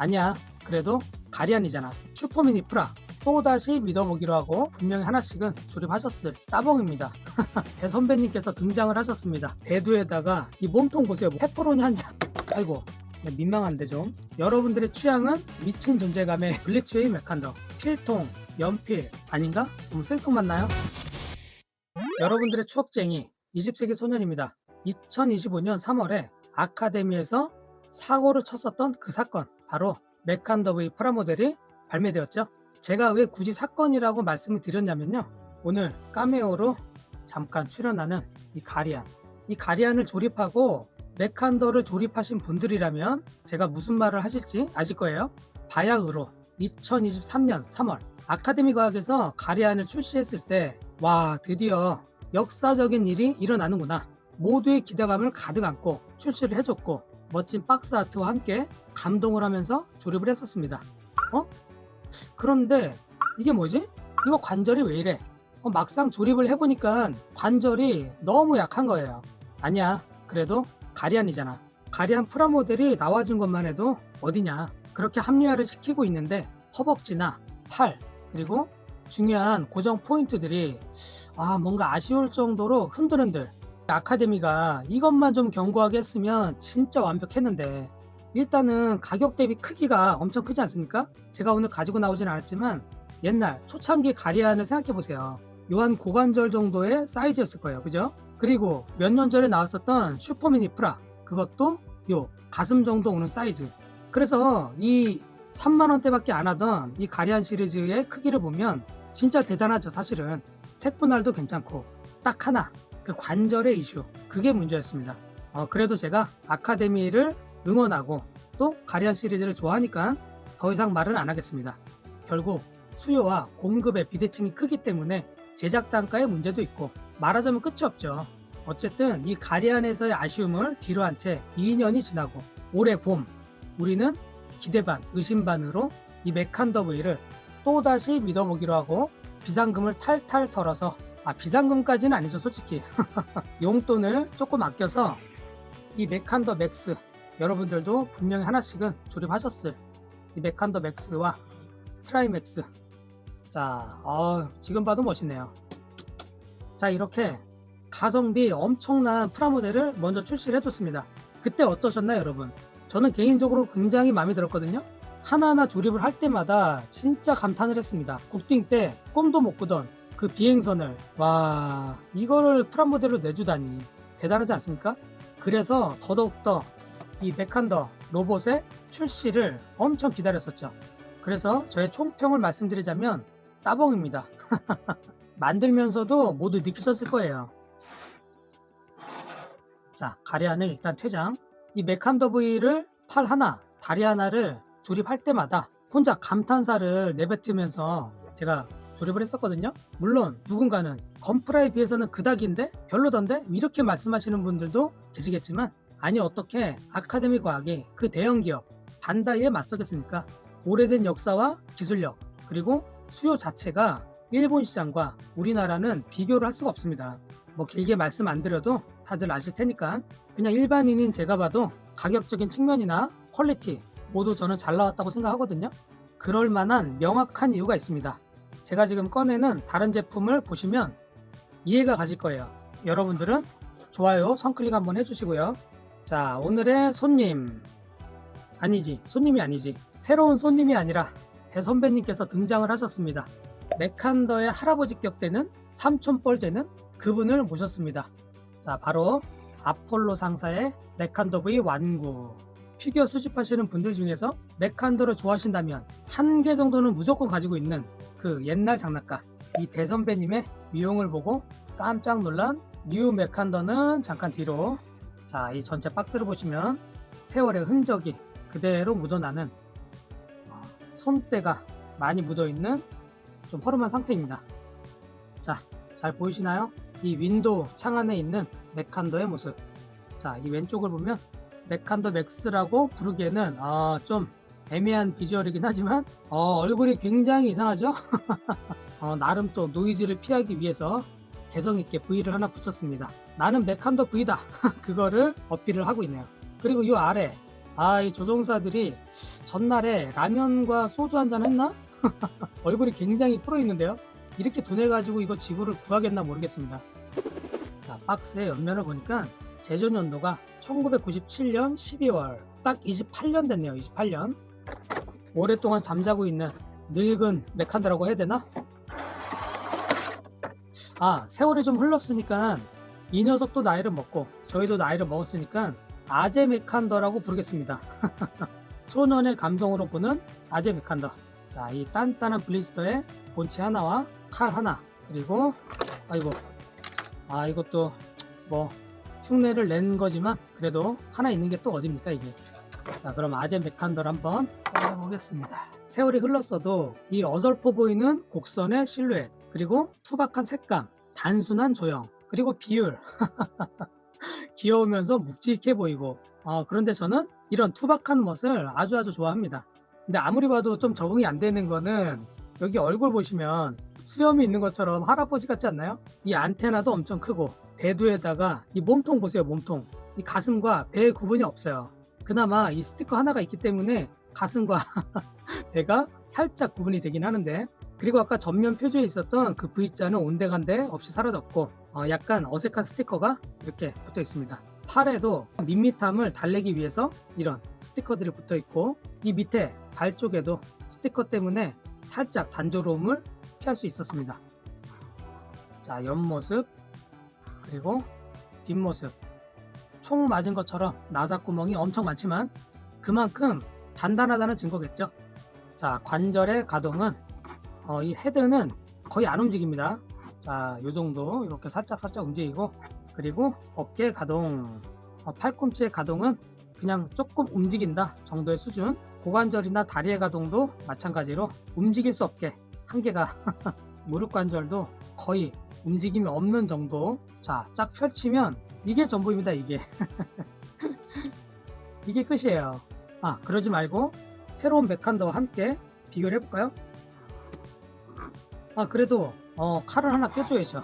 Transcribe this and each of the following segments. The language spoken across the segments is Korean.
아니야. 그래도 가리안이잖아. 슈퍼미니 프라. 또다시 믿어보기로 하고 분명히 하나씩은 조립하셨을 따봉입니다. 대선배님께서 등장을 하셨습니다. 대두에다가 이 몸통 보세요. 페퍼로니 한 장. 아이고 네, 민망한데 좀. 여러분들의 취향은 미친 존재감의 블리츠웨이 메칸더. 필통, 연필 아닌가? 음, 생뚱 맞나요? 여러분들의 추억쟁이 20세기 소년입니다. 2025년 3월에 아카데미에서 사고를 쳤었던 그 사건 바로 메칸더브의 프라모델이 발매되었죠. 제가 왜 굳이 사건이라고 말씀을 드렸냐면요. 오늘 카메오로 잠깐 출연하는 이 가리안. 이 가리안을 조립하고 메칸더를 조립하신 분들이라면 제가 무슨 말을 하실지 아실 거예요. 바야흐로 2023년 3월 아카데미 과학에서 가리안을 출시했을 때 와 드디어 역사적인 일이 일어나는구나. 모두의 기대감을 가득 안고 출시를 해줬고 멋진 박스 아트와 함께 감동을 하면서 조립을 했었습니다. 어? 그런데 이게 뭐지? 이거 관절이 왜 이래? 어, 막상 조립을 해보니까 관절이 너무 약한 거예요. 아니야. 그래도 가리안이잖아. 가리안 프라모델이 나와준 것만 해도 어디냐. 그렇게 합리화를 시키고 있는데 허벅지나 팔 그리고 중요한 고정 포인트들이 아 뭔가 아쉬울 정도로 흔들흔들 아카데미가 이것만 좀 견고하게 했으면 진짜 완벽했는데 일단은 가격 대비 크기가 엄청 크지 않습니까? 제가 오늘 가지고 나오진 않았지만 옛날 초창기 가리안을 생각해 보세요. 요한 고관절 정도의 사이즈였을 거예요. 그죠? 그리고 몇 년 전에 나왔었던 슈퍼미니 프라 그것도 요 가슴 정도 오는 사이즈. 그래서 이 3만 원대밖에 안 하던 이 가리안 시리즈의 크기를 보면 진짜 대단하죠. 사실은 색분할도 괜찮고 딱 하나 그 관절의 이슈 그게 문제였습니다. 어, 그래도 제가 아카데미를 응원하고 또 가리안 시리즈를 좋아하니까 더 이상 말은 안 하겠습니다. 결국 수요와 공급의 비대칭이 크기 때문에 제작 단가의 문제도 있고 말하자면 끝이 없죠. 어쨌든 이 가리안에서의 아쉬움을 뒤로 한 채 2년이 지나고 올해 봄 우리는 기대 반 의심 반으로 이 메칸더브이를 또다시 믿어보기로 하고 비상금을 탈탈 털어서 아 비상금까지는 아니죠 솔직히. 용돈을 조금 아껴서 이 메칸더 맥스 여러분들도 분명히 하나씩은 조립하셨을 이 메칸더 맥스와 트라이맥스. 자 어, 지금 봐도 멋있네요. 자 이렇게 가성비 엄청난 프라모델을 먼저 출시를 해줬습니다. 그때 어떠셨나요 여러분? 저는 개인적으로 굉장히 마음에 들었거든요. 하나하나 조립을 할 때마다 진짜 감탄을 했습니다. 국딩 때 꿈도 못 꾸던 그 비행선을 와 이거를 프라모델로 내주다니 대단하지 않습니까? 그래서 더더욱더 이 메칸더 로봇의 출시를 엄청 기다렸었죠. 그래서 저의 총평을 말씀드리자면 따봉입니다. 만들면서도 모두 느끼셨을 거예요. 자, 가리안을 일단 퇴장. 이 메칸더 V를 팔 하나, 다리 하나를 조립할 때마다 혼자 감탄사를 내뱉으면서 제가 조립을 했었거든요. 물론 누군가는 건프라에 비해서는 그닥인데 별로던데 이렇게 말씀하시는 분들도 계시겠지만 아니 어떻게 아카데미 과학이 그 대형 기업 반다이에 맞서겠습니까? 오래된 역사와 기술력 그리고 수요 자체가 일본 시장과 우리나라는 비교를 할 수가 없습니다. 뭐 길게 말씀 안 드려도 다들 아실 테니까 그냥 일반인인 제가 봐도 가격적인 측면이나 퀄리티 모두 저는 잘 나왔다고 생각하거든요. 그럴 만한 명확한 이유가 있습니다. 제가 지금 꺼내는 다른 제품을 보시면 이해가 가실 거예요. 여러분들은 좋아요, 선클릭 한번 해주시고요. 자, 오늘의 손님. 아니지, 손님이 아니지. 새로운 손님이 아니라 대선배님께서 등장을 하셨습니다. 메칸더의 할아버지격 되는 삼촌뻘 되는 그분을 모셨습니다. 자, 바로 아폴로 상사의 메칸더 V 완구. 피규어 수집하시는 분들 중에서 메칸더를 좋아하신다면 한 개 정도는 무조건 가지고 있는 그 옛날 장난감. 이 대선배님의 미용을 보고 깜짝 놀란 뉴 메칸더는 잠깐 뒤로. 자, 이 전체 박스를 보시면 세월의 흔적이 그대로 묻어나는 어, 손때가 많이 묻어있는 좀 허름한 상태입니다. 자, 잘 보이시나요? 이 윈도우 창 안에 있는 메칸더의 모습. 자, 이 왼쪽을 보면 메칸더 맥스라고 부르기에는 아, 좀 애매한 비주얼이긴 하지만 어, 얼굴이 굉장히 이상하죠? 어, 나름 또 노이즈를 피하기 위해서 개성 있게 V를 하나 붙였습니다. 나는 메칸더 V다. 그거를 어필을 하고 있네요. 그리고 이 아래 아, 이 조종사들이 전날에 라면과 소주 한 잔 했나? 얼굴이 굉장히 풀어 있는데요. 이렇게 둔해 가지고 이거 지구를 구하겠나 모르겠습니다. 자, 박스의 옆면을 보니까 제조 연도가 1997년 12월 딱 28년 됐네요. 28년. 오랫동안 잠자고 있는 늙은 메칸드라고 해야 되나? 아, 세월이 좀 흘렀으니까 이 녀석도 나이를 먹고 저희도 나이를 먹었으니까 아제 메칸더라고 부르겠습니다. 소년의 감성으로 보는 아제 메칸더. 자, 이 단단한 블리스터에 본체 하나와 칼 하나 그리고 아이고 아 이것도 뭐 흉내를 낸 거지만 그래도 하나 있는 게 또 어딥니까 이게? 자 그럼 아제 메칸더를 한번 꺼내보겠습니다. 세월이 흘렀어도 이 어설퍼 보이는 곡선의 실루엣 그리고 투박한 색감 단순한 조형 그리고 비율. 귀여우면서 묵직해 보이고. 어, 그런데 저는 이런 투박한 멋을 아주 아주 좋아합니다. 근데 아무리 봐도 좀 적응이 안 되는 거는 여기 얼굴 보시면 수염이 있는 것처럼 할아버지 같지 않나요? 이 안테나도 엄청 크고 대두에다가 이 몸통 보세요 몸통. 이 가슴과 배의 구분이 없어요. 그나마 이 스티커 하나가 있기 때문에 가슴과 배가 살짝 구분이 되긴 하는데 그리고 아까 전면 표지에 있었던 그 V자는 온데간데 없이 사라졌고 어, 약간 어색한 스티커가 이렇게 붙어 있습니다. 팔에도 밋밋함을 달래기 위해서 이런 스티커들이 붙어 있고 이 밑에 발 쪽에도 스티커 때문에 살짝 단조로움을 피할 수 있었습니다. 자, 옆모습 그리고 뒷모습 총 맞은 것처럼 나사 구멍이 엄청 많지만 그만큼 단단하다는 증거겠죠. 자, 관절의 가동은 어, 이 헤드는 거의 안 움직입니다. 자, 요 정도 이렇게 살짝 살짝 움직이고 그리고 어깨 가동 어, 팔꿈치의 가동은 그냥 조금 움직인다 정도의 수준 고관절이나 다리의 가동도 마찬가지로 움직일 수 없게 한계가 무릎 관절도 거의 움직임이 없는 정도. 자 쫙 펼치면 이게 전부입니다 이게. 이게 끝이에요. 아 그러지 말고 새로운 메칸더와 함께 비교를 해볼까요? 아 그래도 어 칼을 하나 껴줘야죠.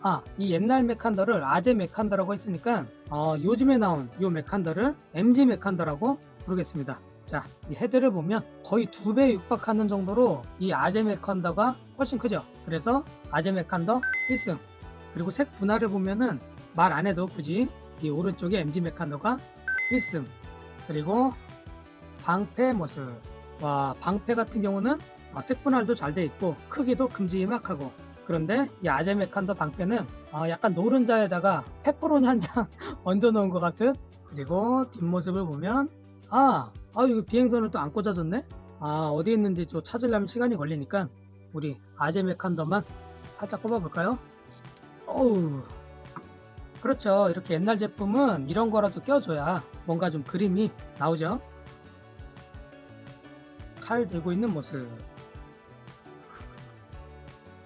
아, 이 옛날 메칸더를 아제 메칸더라고 했으니까 어, 요즘에 나온 이 메칸더를 MG 메칸더라고 부르겠습니다. 자, 이 헤드를 보면 거의 두 배 육박하는 정도로 이 아제 메칸더가 훨씬 크죠. 그래서 아제 메칸더 1승. 그리고 색 분할을 보면은 말 안 해도 굳이 이 오른쪽에 MG 메칸더가 1승. 그리고 방패 모습. 와, 방패 같은 경우는 어, 색 분할도 잘 돼 있고 크기도 큼지막하고 그런데 이 아제 메칸더 방패는 어, 약간 노른자에다가 페퍼로니 한 장 얹어 놓은 것 같은 그리고 뒷모습을 보면 아, 아 이거 비행선을 또 안 꽂아줬네 아 어디 있는지 좀 찾으려면 시간이 걸리니까 우리 아제 메칸더만 살짝 꼽아볼까요 어우 그렇죠 이렇게 옛날 제품은 이런 거라도 껴줘야 뭔가 좀 그림이 나오죠 칼 들고 있는 모습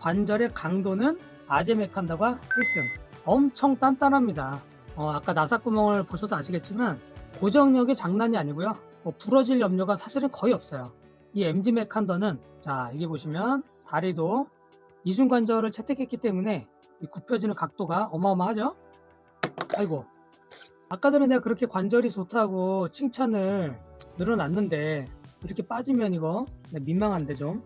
관절의 강도는 아제 메칸더가 1승. 엄청 단단합니다. 어, 아까 나사구멍을 보셔서 아시겠지만 고정력이 장난이 아니고요. 뭐 부러질 염려가 사실은 거의 없어요. 이 MG 메칸더는 자 이게 보시면 다리도 이중관절을 채택했기 때문에 이 굽혀지는 각도가 어마어마하죠. 아이고 아까 전에 내가 그렇게 관절이 좋다고 칭찬을 늘어놨는데 이렇게 빠지면 이거 네, 민망한데 좀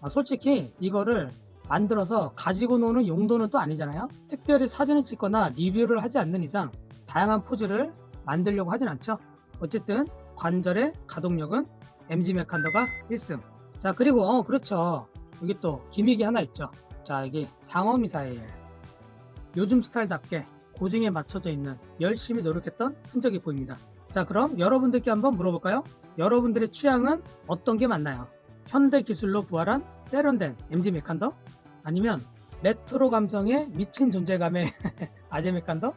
아, 솔직히 이거를 만들어서 가지고 노는 용도는 또 아니잖아요. 특별히 사진을 찍거나 리뷰를 하지 않는 이상 다양한 포즈를 만들려고 하진 않죠. 어쨌든 관절의 가동력은 MG 메칸더가 1승. 자 그리고 어 그렇죠. 여기 또 기믹이 하나 있죠. 자 이게 상어 미사일. 요즘 스타일답게 고증에 맞춰져 있는 열심히 노력했던 흔적이 보입니다. 자 그럼 여러분들께 한번 물어볼까요? 여러분들의 취향은 어떤 게 맞나요? 현대 기술로 부활한 세련된 MG 메칸더? 아니면 레트로 감성에 미친 존재감의 아제 메칸더?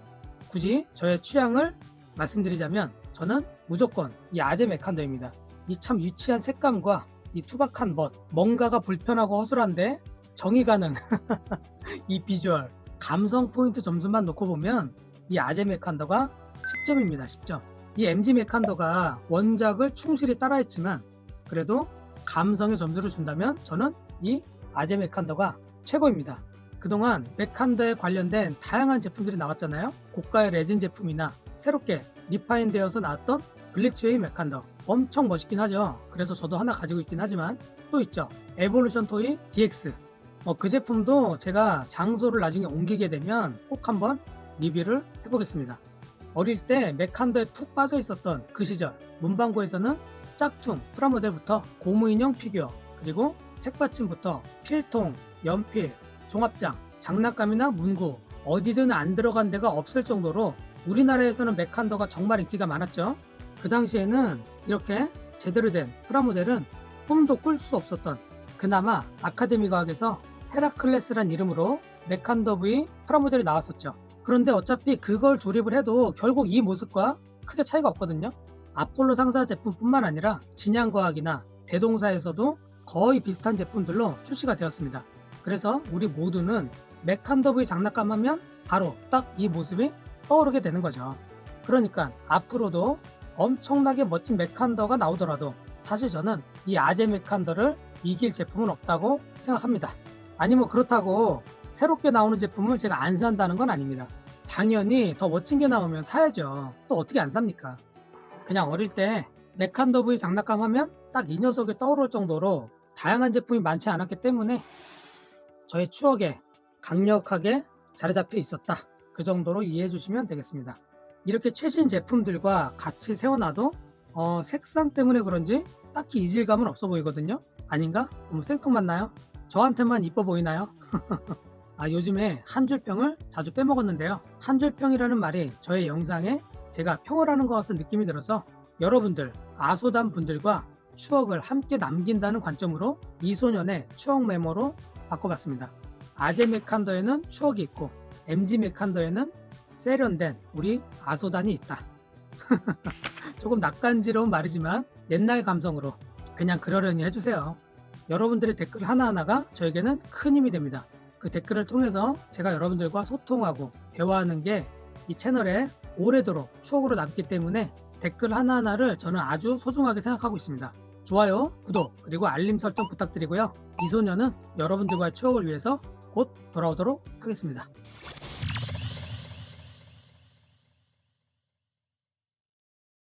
굳이 저의 취향을 말씀드리자면 저는 무조건 이 아제 메칸더입니다. 이 참 유치한 색감과 이 투박한 멋, 뭔가가 불편하고 허술한데 정이 가는 이 비주얼, 감성 포인트 점수만 놓고 보면 이 아제 메칸더가 10점입니다. 10점. 이 MG 메칸더가 원작을 충실히 따라했지만 그래도 감성의 점수를 준다면 저는 이 아제 메칸더가 최고입니다. 그동안 메칸더에 관련된 다양한 제품들이 나왔잖아요. 고가의 레진 제품이나 새롭게 리파인되어서 나왔던 블리츠웨이 메칸더. 엄청 멋있긴 하죠. 그래서 저도 하나 가지고 있긴 하지만 또 있죠. 에볼루션 토이 DX 어, 그 제품도 제가 장소를 나중에 옮기게 되면 꼭 한번 리뷰를 해보겠습니다. 어릴 때 메칸더에 푹 빠져 있었던 그 시절. 문방구에서는 짝퉁 프라모델부터 고무인형 피규어 그리고 책받침부터 필통 연필 종합장 장난감이나 문구 어디든 안 들어간 데가 없을 정도로 우리나라에서는 메칸더가 정말 인기가 많았죠. 그 당시에는 이렇게 제대로 된 프라모델은 꿈도 꿀 수 없었던 그나마 아카데미 과학에서 헤라클레스란 이름으로 메칸더 V 프라모델이 나왔었죠. 그런데 어차피 그걸 조립을 해도 결국 이 모습과 크게 차이가 없거든요. 아폴로 상사 제품뿐만 아니라 진양과학이나 대동사에서도 거의 비슷한 제품들로 출시가 되었습니다. 그래서 우리 모두는 V 장난감 하면 바로 딱 이 모습이 떠오르게 되는 거죠. 그러니까 앞으로도 엄청나게 멋진 메칸더가 나오더라도 사실 저는 이 아제 메칸더를 이길 제품은 없다고 생각합니다. 아니 뭐 그렇다고 새롭게 나오는 제품을 제가 안 산다는 건 아닙니다. 당연히 더 멋진 게 나오면 사야죠. 또 어떻게 안 삽니까? 그냥 어릴 때 메칸더 V 장난감 하면 딱 이 녀석이 떠오를 정도로 다양한 제품이 많지 않았기 때문에 저의 추억에 강력하게 자리 잡혀 있었다. 그 정도로 이해해 주시면 되겠습니다. 이렇게 최신 제품들과 같이 세워놔도 어, 색상 때문에 그런지 딱히 이질감은 없어 보이거든요. 아닌가? 너무 생뚱 맞나요? 저한테만 이뻐 보이나요? 아 요즘에 한 줄평을 자주 빼먹었는데요. 한 줄평이라는 말이 저의 영상에 제가 평을 하는 것 같은 느낌이 들어서 여러분들 아소담 분들과 추억을 함께 남긴다는 관점으로 이소년의 추억 메모로 바꿔봤습니다. 아제 메칸더에는 추억이 있고 MG 메칸더에는 세련된 우리 아소단이 있다. 조금 낯간지러운 말이지만 옛날 감성으로 그냥 그러려니 해주세요. 여러분들의 댓글 하나하나가 저에게는 큰 힘이 됩니다. 그 댓글을 통해서 제가 여러분들과 소통하고 대화하는 게 이 채널에 오래도록 추억으로 남기 때문에 댓글 하나하나를 저는 아주 소중하게 생각하고 있습니다. 좋아요, 구독, 그리고 알림 설정 부탁드리고요. 이소년은 여러분들과의 추억을 위해서 곧 돌아오도록 하겠습니다.